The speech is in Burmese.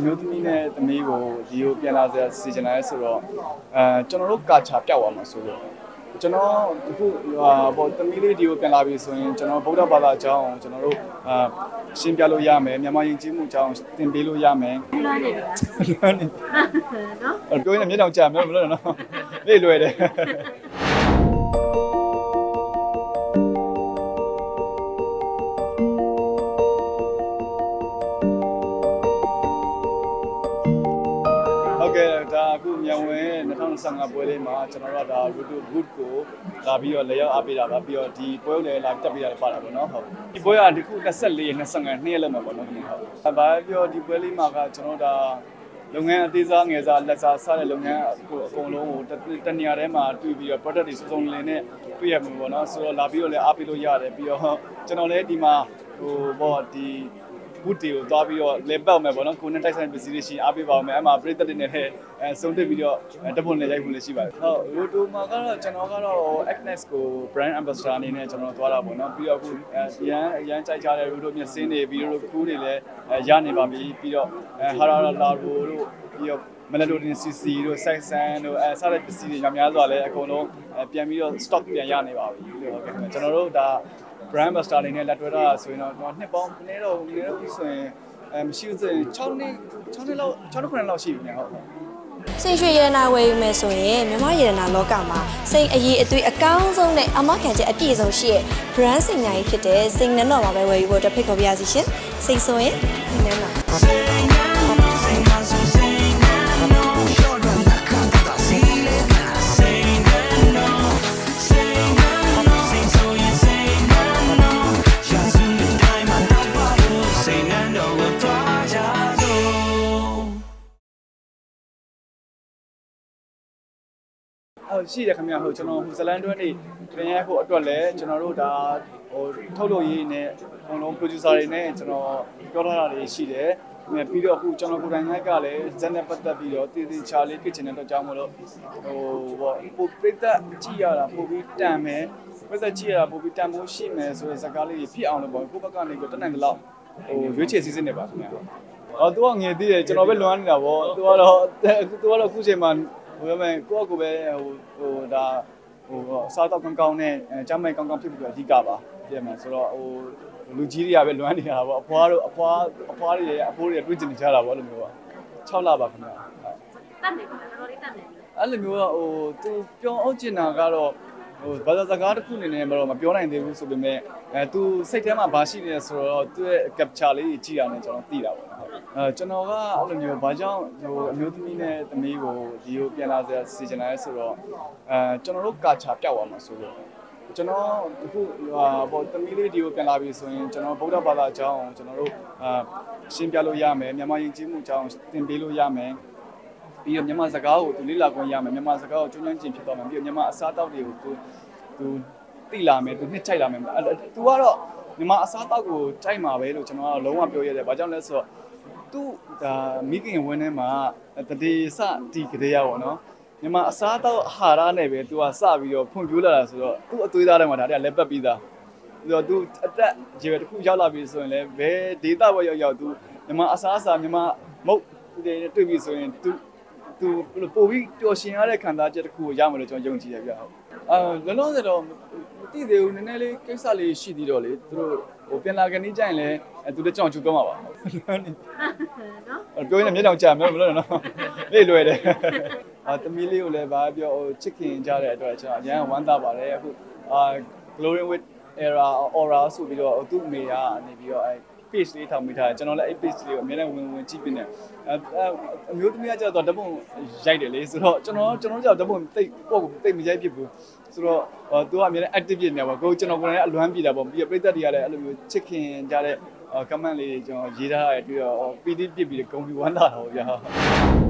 အမျိုးသမီးနဲ့သမီးကိုဒီကိုပြန်လာစေစီချင်တယ်ဆိုတော့အဲကျွန်တော်တို့ကာချာပြောက်သွားမှာဆိုလို့ကျွန်တော်အခုဟာပေါ့သမီးလေးဒီကိုပြန်လာပြီဆိုရင်ကျွန်တော်ဗုဒ္ဓဘာသာအကြောင်းကျွန်တော်တို့အာရှင်းပြလို့ရမယ်မြန်မာယဉ်ကျေးမှုအကြောင်းသင်ပေးလို့ရမယ်လွှမ်းနေပြီလားနော်အဲ့ပြောရင်လည်းမျက်နှာကြာမယ်မလို့နော်လေ့လွယ်တယ် 2025ပွဲလေးမှာကျွန်တော်တို့ကဒါ Ruto Good ကိုလာပြီးတော့လေရောက်အားပေးတာပါပြီးတော့ဒီပွဲကိုလည်းလာတက်ပေးတာပါတာပေါ့နော်ဟုတ်ဒီပွဲကဒီခု24ရက်25နှစ်ရက်လောက်မှာပေါ့နော်ဒီနေ့ဟုတ်ဘာပြောဒီပွဲလေးမှာကကျွန်တော်ဒါလုပ်ငန်းအသေးစားငယ်စားလက်စားစတဲ့လုပ်ငန်းအခုအကုန်လုံးကိုတနေရာထဲမှာတွေ့ပြီးတော့ product တွေစုံစုံလင်နဲ့တွေ့ရမှာပေါ့နော်ဆိုတော့လာပြီးတော့လည်းအားပေးလို့ရတယ်ပြီးတော့ကျွန်တော်လည်းဒီမှာဟိုပေါ့ဒီ ဘူးတီကိုသွားပြီးတော့လေပောက်မယ်ပေါ့နော်ကိုနဲ့တိုက်ဆိုင်ပစ္စည်းတွေရှိရင်အားပေးပါအောင်မယ်အဲ့မှာပရိသတ်တွေနဲ့လည်းအဲစုံတက်ပြီးတော့တပွန်လည်းရိုက်ဖို့လည်းရှိပါတယ်ဟုတ်ရိုတိုမှာကတော့ကျွန်တော်ကတော့ Agnes ကို brand ambassador အနေနဲ့ကျွန်တော်သွားတာပေါ့နော်ပြီးတော့အခုအရန်အရန်ကြိုက်ကြတဲ့ရိုတိုမျက်စင်းတွေပြီးတော့ကူးတွေလည်းရနေပါပြီပြီးတော့ဟာရာလာရိုတို့ပြီးတော့မလဒိုဒင်စီစီတို့စိုက်ဆန်တို့အဲစတဲ့ပစ္စည်းတွေများများစွာလည်းအကုန်လုံးပြန်ပြီးတော့ stock ပြန်ရနေပါပြီဟုတ်ကဲ့ကျွန်တော်တို့ဒါ brand master အနေနဲ့လက်တွဲတာဆိုရင်တော့ကျွန်တော်နှစ်ပေါင်းနည်းတော့နည်းတော့ဆိုရင်အဲမရှိဘူးဆိုရင်6နှစ်6နှစ်လောက်6နှစ်9နှစ်လောက်ရှိပြီညာဟုတ်စိတ်ရွှေရတနာဝယ်ယူမယ်ဆိုရင်မြမရတနာလောကမှာစိတ်အရေးအသွေးအကောင်းဆုံးနဲ့အမခံချက်အပြည့်စုံရှိတဲ့ brand စိတ်ညာကြီးဖြစ်တဲ့စိတ်နှံတော်မှာပဲဝယ်ယူဖို့အတွက်ဖိတ်ခေါ်ပါရစေရှင်စိတ်ဆိုရင်ဒီနှံတော် ဟုတ်ရှိတယ်ခင်ဗျာဟုတ်ကျွန်တော်ဟိုဇလန်တွဲနေပြင်ရဖို့အတွက်လည်းကျွန်တော်တို့ဒါဟိုထုတ်လို့ရေးနဲ့အကုန်လုံး producer တွေနဲ့ကျွန်တော်ပြောထားတာတွေရှိတယ်ပြီးတော့အခုကျွန်တော်ကိုယ်တိုင်ကလည်းဇက်နဲ့ပတ်သက်ပြီးတော့တည်တည်ချာလေးဖြစ်ချင်တဲ့အတွက်ကြောင့်မလို့ဟိုဘောပိုပြိသက်ကြည့်ရတာပိုပြီးတန်မယ်ပြိသက်ကြည့်ရတာပိုပြီးတန်ဖို့ရှိမယ်ဆိုတဲ့ဇာတ်ကားလေးတွေဖြစ်အောင်လို့ပေါ့ကိုယ့်ဘက်ကနေပြီးတက်နိုင်တဲ့လောက်ဟိုရွေးချယ်စီစဉ်နေပါခင်ဗျာအော်သူကငယ်သေးတယ်ကျွန်တော်ပဲလွမ်းနေတာပေါ့သူကတော့သူကတော့အခုချိန်မှာ ဟိုရမယ်ကိုယ့်အကိုပဲဟိုဟိုဒါဟိုစားတော့ကောင်းကောင်းနဲ့ကျမ်းမိုင်ကောင်းကောင်းဖြစ်ပြီးအဓိကပါပြင်မှာဆိုတော့ဟိုလူကြီးတွေကပဲလွမ်းနေတာပေါ့အဖွားတို့အဖွားအဖွားတွေအဖိုးတွေတွေ့ကျင်နေကြတာပေါ့အဲ့လိုမျိုးပါ6လပါခင်ဗျာတတ်နေပြီလားတော်တော်လေးတတ်နေပြီအဲ့လိုမျိုးကဟိုသူပြောအောင်ကျင်တာကတော့ဟိုဘာသာစကားတစ်ခုအနေနဲ့မတော့မပြောနိုင်သေးဘူးဆိုပေမဲ့အဲသူစိတ်ထဲမှာဘာရှိနေလဲဆိုတော့သူ့ရဲ့ capture လေးကြီးကြည့်ရမယ်ကျွန်တော်သိတာပေါ့နော် အဲကျွန်တော်ကအဲ့လိုမျိုးဘာကြောင့်ဟိုအမျိုးသမီးနဲ့သမီးကိုဒီကိုပြန်လာစေစီချင်တယ်ဆိုတော့အဲကျွန်တော်တို့ကာချာပြောက်သွားမှာဆိုတော့ကျွန်တော်အခုဟာပေါ့သမီးလေးဒီကိုပြန်လာပြီဆိုရင်ကျွန်တော်ဗုဒ္ဓဘာသာအကြောင်းကျွန်တော်တို့အာရှင်းပြလို့ရမယ်မြန်မာယဉ်ကျေးမှုအကြောင်းသင်ပေးလို့ရမယ်ပြီးတော့မြန်မာစကားကိုသူလေ့လာခွင့်ရမယ်မြန်မာစကားကိုကျွမ်းကျွမ်းကျင်ဖြစ်သွားမယ်ပြီးတော့မြန်မာအစားအသောက်တွေကိုသူသူသိလာမယ်သူနှစ်ချိုက်လာမယ်အဲ့သူကတော့မြန်မာအစားအသောက်ကိုကြိုက်မှာပဲလို့ကျွန်တော်ကလုံးဝပြောရတယ်။ဘာကြောင့်လဲဆိုတော့ သူဒါမိခင်ဝင်းထဲမှာတတိစတီကလေးရပါတော့။မြန်မာအစားအသောက်အာဟာရနဲ့ပဲသူကစပြီးတော့ဖွံ့ဖြိုးလာတာဆိုတော့သူ့အသွေးသားထဲမှာဒါတည်းကလက်ပတ်ပြီးသား။ပြီးတော့သူအသက်ခြေတစ်ခုရောက်လာပြီဆိုရင်လည်းဘယ်ဒေတာဘက်ရောက်ရောက်သူမြန်မာအစားအစာမြန်မာမုတ်တွေတွေ့ပြီဆိုရင်သူသူပို့ပြီးပျော်ရှင်ရတဲ့ခံစားချက်တစ်ခုကိုရမယ်လို့ကျွန်တော်ယုံကြည်တယ်ဗျ။အာလောလောဆယ် တော့မသိသေးဘူးနည်းနည်းလေးကိစ္စလေးရှိသေးတော့လေသူတို့ဟိုပြန်လာကနေကြရင်လည်းအဲသူတို့ကြောင်ချူပြောမှာပါနော်။ပြောရင်လည်းမျက်နှာကြာမယ်မလို့နော်။လေ့လွယ်တယ်။အာသမီးလေးကိုလည်းဗာပြောဟိုချစ်ခင်ကြတဲ့အတွက်ကျွန်တော်အရန်ဝမ်းသာပါတယ်အခုအာ Glory with Era Aura ဆိုပြီးတော့သူ့အမေကနေပြီးတော့အဲ page လေးထောင်မိထားတယ်ကျွန်တော်လည်းအဲ့ page လေးကိုအများနဲ့ဝင်ဝင်ကြည့်ပြနေအဲအမျိုးသမီးကကျတော့ဓပုံရိုက်တယ်လေဆိုတော့ကျွန်တော်ကျွန်တော်ကျတော့ဓပုံတိတ်ပေါ့ကိုတိတ်မရိုက်ဖြစ်ဘူးဆိုတော့သူကအများနဲ့ active ဖြစ်နေပါကိုကျွန်တော်ကိုယ်လည်းအလွမ်းပြတာပေါ့ပြီးတော့ပြည်သက်တွေကလည်းအဲ့လိုမျိုးချစ်ခင်ကြတဲ့ comment လေးတွေကျွန်တော်ရေးထားရတယ်ပြီးတော့ PD ပြစ်ပြီးဂုံပြီးဝမ်းသာတာပေါ့ဗျာ